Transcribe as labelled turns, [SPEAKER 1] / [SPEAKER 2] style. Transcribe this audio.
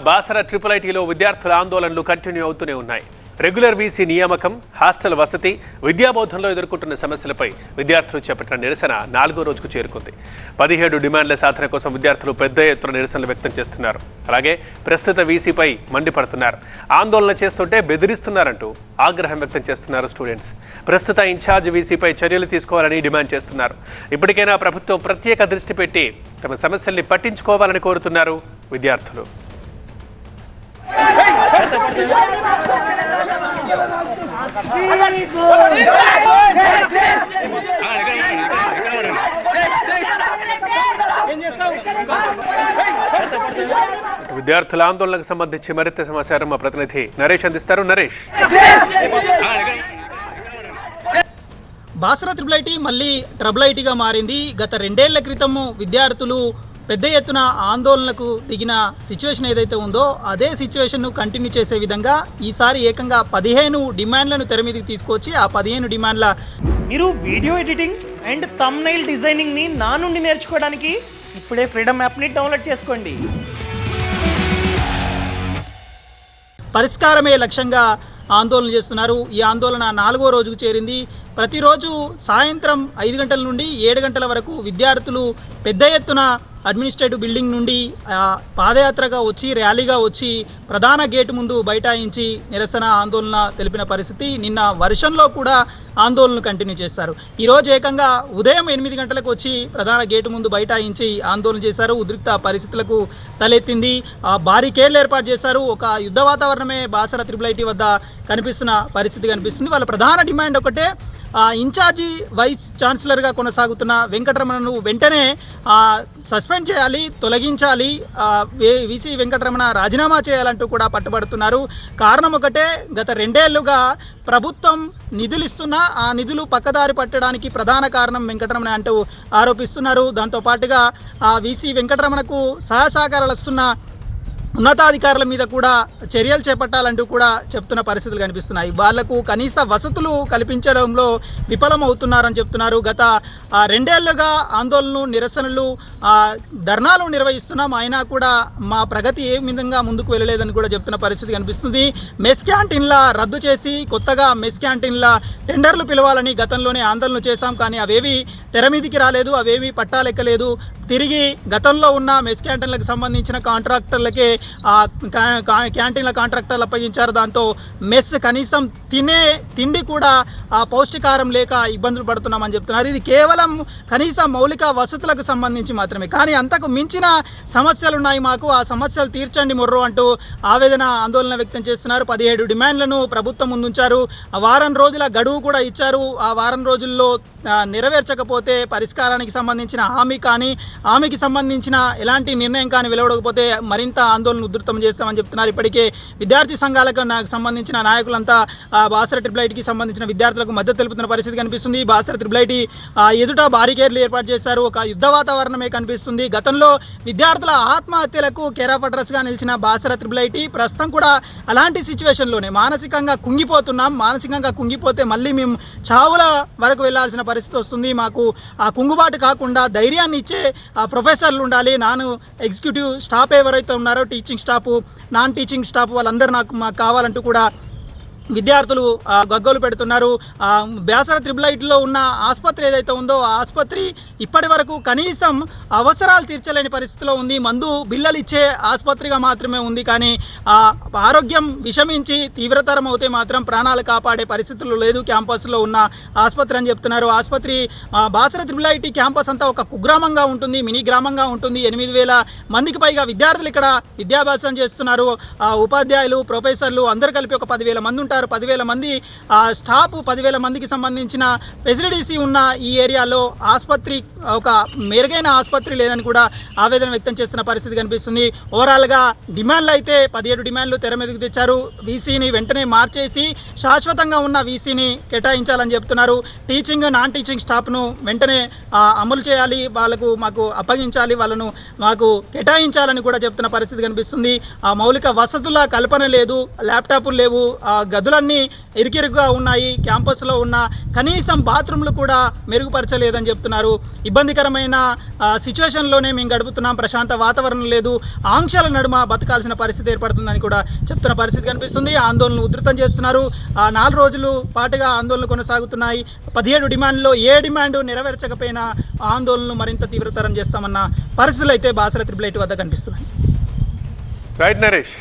[SPEAKER 1] Basara triple ఐటీలో విద్యార్థుల ఆందోళనలు కంటిన్యూ అవుతూనే ఉన్నాయి. రెగ్యులర్ వీసీ నియామకం హాస్టల్ వసతి విద్యాబోధనలో ఎదుర్కొంటున్న సమస్యలపై విద్యార్థులు చేపట్టిన నిరసన నాలుగో రోజుకు చేరుకుంది. పదిహేడు డిమాండ్ల సాధన కోసం విద్యార్థులు పెద్ద ఎత్తున నిరసనలు వ్యక్తం చేస్తున్నారు. అలాగే ప్రస్తుత వీసీపై మండిపడుతున్నారు. ఆందోళన చేస్తుంటే బెదిరిస్తున్నారంటూ ఆగ్రహం వ్యక్తం చేస్తున్నారు స్టూడెంట్స్. ప్రస్తుత ఇన్ఛార్జ్ వీసీపై చర్యలు తీసుకోవాలని డిమాండ్ చేస్తున్నారు. ఇప్పటికైనా ప్రభుత్వం ప్రత్యేక దృష్టి పెట్టి తమ సమస్యల్ని పట్టించుకోవాలని కోరుతున్నారు విద్యార్థులు. విద్యార్థుల ఆందోళనకు సంబంధించి మరింత సమాచారం మా ప్రతినిధి నరేష్ అందిస్తారు. నరేష్.
[SPEAKER 2] బాసరా త్రిబుల్ ఐటీ మళ్ళీ ట్రబుల్ ఐటీగా మారింది. గత రెండేళ్ళ క్రితము విద్యార్థులు పెద్ద ఎత్తున ఆందోళనకు దిగిన సిచ్యువేషన్ ఏదైతే ఉందో అదే సిచ్యువేషన్ను కంటిన్యూ చేసే విధంగా ఈసారి ఏకంగా పదిహేను డిమాండ్లను తెర మీదకి తీసుకొచ్చి ఆ పదిహేను డిమాండ్ల
[SPEAKER 3] మీరు వీడియో ఎడిటింగ్ అండ్ తమ్నైల్ డిజైనింగ్ని నా నుండి నేర్చుకోవడానికి ఇప్పుడే ఫ్రీడమ్ యాప్ని డౌన్లోడ్ చేసుకోండి.
[SPEAKER 2] పరిష్కారమే లక్ష్యంగా ఆందోళన చేస్తున్నారు. ఈ ఆందోళన నాలుగో రోజుకు చేరింది. ప్రతిరోజు సాయంత్రం ఐదు గంటల నుండి ఏడు గంటల వరకు విద్యార్థులు పెద్ద ఎత్తున అడ్మినిస్ట్రేటివ్ బిల్డింగ్ నుండి పాదయాత్రగా వచ్చి ర్యాలీగా వచ్చి ప్రధాన గేటు ముందు బైఠాయించి నిరసన ఆందోళన తెలిపిన పరిస్థితి. నిన్న వర్షంలో కూడా ఆందోళనలు కంటిన్యూ చేశారు. ఈరోజు ఏకంగా ఉదయం ఎనిమిది గంటలకు వచ్చి ప్రధాన గేటు ముందు బైఠాయించి ఆందోళన చేశారు. ఉద్రిక్త పరిస్థితులకు తలెత్తింది. భారీ కేర్లు ఏర్పాటు చేశారు. ఒక యుద్ధ వాతావరణమే బాసర త్రిబుల్ ఐటీ వద్ద కనిపిస్తున్న పరిస్థితి కనిపిస్తుంది. వాళ్ళ ప్రధాన డిమాండ్ ఒకటే ఇన్ఛార్జి వైస్ ఛాన్సలర్గా కొనసాగుతున్న వెంకటరమణను వెంటనే సస్పెండ్ చేయాలి తొలగించాలి విసి వెంకటరమణ రాజీనామా చేయాలంటూ కూడా పట్టుబడుతున్నారు. కారణం ఒకటే గత రెండేళ్ళుగా ప్రభుత్వం నిధులు ఇస్తున్న ఆ నిధులు పక్కదారి పట్టడానికి ప్రధాన కారణం వెంకటరమణ అంటూ ఆరోపిస్తున్నారు. దాంతో పాటుగా ఆ వీసీ వెంకటరమణకు సహసాకారాలు వస్తున్న ఉన్నతాధికారుల మీద కూడా చర్యలు చేపట్టాలంటూ కూడా చెప్తున్న పరిస్థితులు కనిపిస్తున్నాయి. వాళ్ళకు కనీస వసతులు కల్పించడంలో విఫలమవుతున్నారని చెప్తున్నారు. గత రెండేళ్ళుగా ఆందోళనలు నిరసనలు ధర్నాలు నిర్వహిస్తున్నాం. అయినా కూడా మా ప్రగతి ఏ విధంగా ముందుకు వెళ్ళలేదని కూడా చెప్తున్న పరిస్థితి కనిపిస్తుంది. మెస్ క్యాంటీన్ల రద్దు చేసి కొత్తగా మెస్ క్యాంటీన్ల టెండర్లు పిలవాలని గతంలోనే ఆందోళనలు చేశాం. కానీ అవేవి తెర మీదికి రాలేదు. అవేవి పట్టాలెక్కలేదు. తిరిగి గతంలో ఉన్న మెస్ క్యాంటీన్లకు సంబంధించిన కాంట్రాక్టర్లకే క్యాంటీన్ల కాంట్రాక్టర్లు అప్పగించారు. దాంతో మెస్ కనీసం తినే తిండి కూడా ఆ పౌష్టికారం లేక ఇబ్బందులు పడుతున్నామని చెప్తున్నారు. ఇది కేవలం కనీసం మౌలిక వసతులకు సంబంధించి మాత్రమే. కానీ అంతకు మించిన సమస్యలు ఉన్నాయి మాకు. ఆ సమస్యలు తీర్చండి మొర్రు అంటూ ఆవేదన ఆందోళన వ్యక్తం చేస్తున్నారు. పదిహేడు డిమాండ్లను ప్రభుత్వం ముందుంచారు. ఆ వారం రోజుల గడువు కూడా ఇచ్చారు. ఆ వారం రోజుల్లో నెరవేర్చకపోతే పరిష్కారానికి సంబంధించిన హామీ కానీ హామీకి సంబంధించిన ఎలాంటి నిర్ణయం కానీ వెలువడకపోతే మరింత ఆందోళన ఉధృతం చేస్తామని చెప్తున్నారు. ఇప్పటికే విద్యార్థి సంఘాలకు నాకు సంబంధించిన నాయకులంతా బాసర ట్రిపుల్ సంబంధించిన విద్యార్థులకు మద్దతు తెలుపుతున్న పరిస్థితి కనిపిస్తుంది. బాసర ట్రిపుల్ ఆ, ఎదుట బారికేడ్లు ఏర్పాటు చేశారు. ఒక యుద్ధ వాతావరణమే కనిపిస్తుంది. గతంలో విద్యార్థుల ఆత్మహత్యలకు కేరాపట్రస్గా అడ్రస్గా నిలిచిన బాసర ట్రిపుల్ ప్రస్తుతం కూడా అలాంటి సిచ్యువేషన్లోనే మానసికంగా కుంగిపోతున్నాం. మానసికంగా కుంగిపోతే మళ్ళీ మేము చావుల వరకు వెళ్ళాల్సిన పరిస్థితి వస్తుంది. మాకు ఆ కుంగుబాటు కాకుండా ధైర్యాన్ని ఇచ్చే ఆ ప్రొఫెసర్లు ఉండాలి. నాను ఎగ్జిక్యూటివ్ స్టాఫ్ ఎవరైతే ఉన్నారో teaching staff non teaching staff వాళ్ళందరూ నాకు మాకు కావాలంటూ కూడా విద్యార్థులు గగ్గోలు పెడుతున్నారు. బేసర బ్యాసర త్రిబుల్ ఐటీలో ఉన్న ఆసుపత్రి ఏదైతే ఉందో ఆ ఆసుపత్రి ఇప్పటి వరకు కనీసం అవసరాలు తీర్చలేని పరిస్థితిలో ఉంది. మందు బిల్లలు ఇచ్చే ఆసుపత్రిగా మాత్రమే ఉంది. కానీ ఆరోగ్యం విషమించి తీవ్రతరం అవుతే మాత్రం ప్రాణాలు కాపాడే పరిస్థితులు లేదు. క్యాంపస్లో ఉన్న ఆసుపత్రి అని చెప్తున్నారు. ఆసుపత్రి బాసర త్రిబుల్ ఐటీ క్యాంపస్ అంతా ఒక కుగ్రామంగా ఉంటుంది మినీ గ్రామంగా ఉంటుంది. ఎనిమిది వేల మందికి పైగా విద్యార్థులు ఇక్కడ విద్యాభ్యాసం చేస్తున్నారు. ఉపాధ్యాయులు ప్రొఫెసర్లు అందరు కలిపి ఒక పదివేల మంది ఉంటారు. పదివేల మంది ఆ, స్టాఫ్ పదివేల మందికి సంబంధించిన ఫెసిలిటీస్ ఉన్న ఈ ఏరియాలో ఆసుపత్రి ఒక మెరుగైన ఆసుపత్రి లేదని కూడా ఆవేదన వ్యక్తం చేస్తున్న పరిస్థితి కనిపిస్తుంది. ఓవరాల్గా డిమాండ్లు అయితే పదిహేడు డిమాండ్లు తెర మీదకి తెచ్చారు. వీసీని వెంటనే మార్చేసి శాశ్వతంగా ఉన్న వీసీని కేటాయించాలని చెప్తున్నారు. టీచింగ్ నాన్ టీచింగ్ స్టాఫ్ను వెంటనే అమలు చేయాలి. వాళ్ళకు మాకు అప్పగించాలి. వాళ్ళను మాకు కేటాయించాలని కూడా చెప్తున్న పరిస్థితి కనిపిస్తుంది. ఆ మౌలిక వసతుల కల్పన లేదు. ల్యాప్టాప్లు లేవు. ఆ, గదులన్నీ ఇరికిరుగ్గా ఉన్నాయి క్యాంపస్లో ఉన్న కనీసం బాత్రూమ్లు కూడా మెరుగుపరచలేదని చెప్తున్నారు. ఇబ్బందికరమైన సిచ్యువేషన్లోనే మేము గడుపుతున్నాం. ప్రశాంత వాతావరణం లేదు. ఆంక్షల నడుమ బతకాల్సిన పరిస్థితి ఏర్పడుతుందని కూడా చెప్తున్న పరిస్థితి కనిపిస్తుంది. ఆందోళనలు ఉధృతం చేస్తున్నారు. నాలుగు రోజులు పాటుగా ఆందోళనలు కొనసాగుతున్నాయి. పదిహేడు డిమాండ్లో ఏ డిమాండ్ నెరవేర్చకపోయినా ఆందోళనలు మరింత తీవ్రతరం చేస్తామన్న పరిస్థితులు అయితే బాసర త్రిపుల్ ఎయిట్ వద్ద కనిపిస్తున్నాయి.
[SPEAKER 1] రైట్ నరేష్.